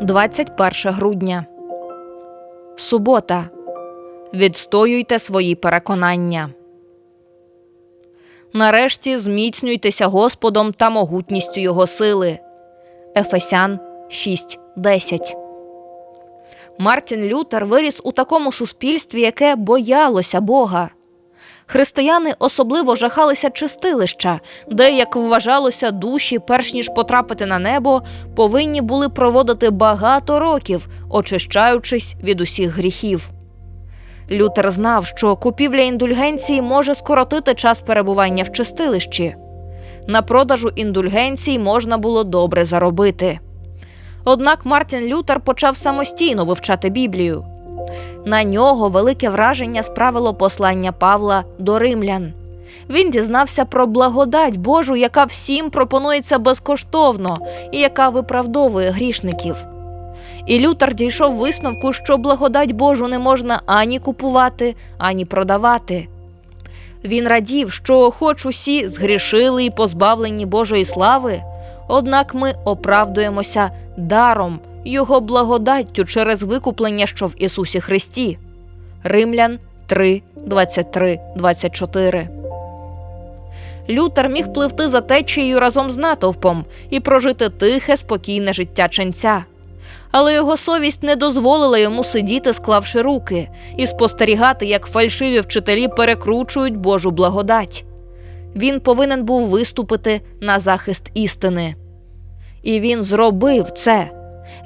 21 грудня. Субота. Відстоюйте свої переконання. Нарешті зміцнюйтеся Господом та могутністю Його сили. Ефесян 6.10 Мартін Лютер виріс у такому суспільстві, яке боялося Бога. Християни особливо жахалися чистилища, де, як вважалося, душі, перш ніж потрапити на небо, повинні були проводити багато років, очищаючись від усіх гріхів. Лютер знав, що купівля індульгенції може скоротити час перебування в чистилищі. На продажу індульгенцій можна було добре заробити. Однак Мартін Лютер почав самостійно вивчати Біблію. На нього велике враження справило послання Павла до римлян. Він дізнався про благодать Божу, яка всім пропонується безкоштовно і яка виправдовує грішників. І Лютер дійшов висновку, що благодать Божу не можна ані купувати, ані продавати. Він радів, що, хоч усі згрішили і позбавлені Божої слави, однак ми оправдуємося даром, Його благодаттю через викуплення, що в Ісусі Христі. Римлян 3, 23, 24 Лютер міг пливти за течією разом з натовпом і прожити тихе, спокійне життя ченця. Але його совість не дозволила йому сидіти, склавши руки, і спостерігати, як фальшиві вчителі перекручують Божу благодать. Він повинен був виступити на захист істини. І він зробив це.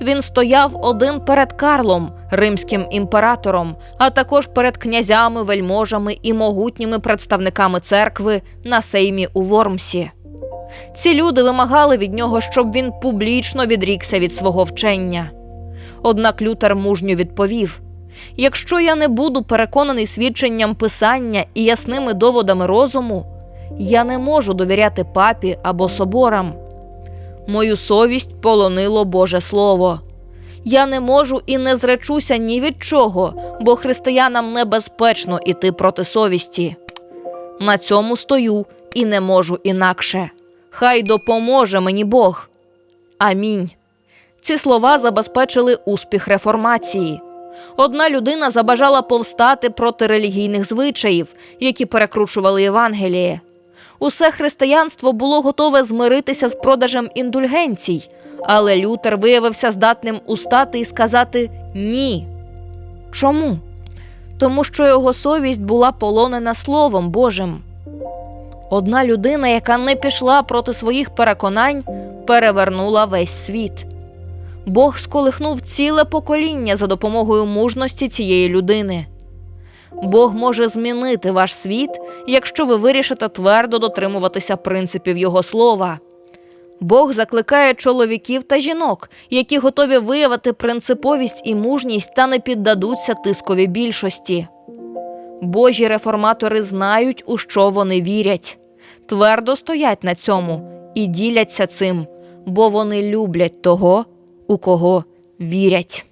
Він стояв один перед Карлом, римським імператором, а також перед князями, вельможами і могутніми представниками церкви на сеймі у Вормсі. Ці люди вимагали від нього, щоб він публічно відрікся від свого вчення. Однак Лютер мужньо відповів: якщо я не буду переконаний свідченням писання і ясними доводами розуму, я не можу довіряти папі або соборам. Мою совість полонило Боже Слово. Я не можу і не зречуся ні від чого, бо християнам небезпечно іти проти совісті. На цьому стою і не можу інакше. Хай допоможе мені Бог. Амінь. Ці слова забезпечили успіх реформації. Одна людина забажала повстати проти релігійних звичаїв, які перекручували Євангеліє. Усе християнство було готове змиритися з продажем індульгенцій, але Лютер виявився здатним устати і сказати ні. Чому? Тому що його совість була полонена Словом Божим. Одна людина, яка не пішла проти своїх переконань, перевернула весь світ. Бог сколихнув ціле покоління за допомогою мужності цієї людини. Бог може змінити ваш світ, якщо ви вирішите твердо дотримуватися принципів Його слова. Бог закликає чоловіків та жінок, які готові виявити принциповість і мужність та не піддадуться тискові більшості. Божі реформатори знають, у що вони вірять, твердо стоять на цьому і діляться цим, бо вони люблять того, у кого вірять.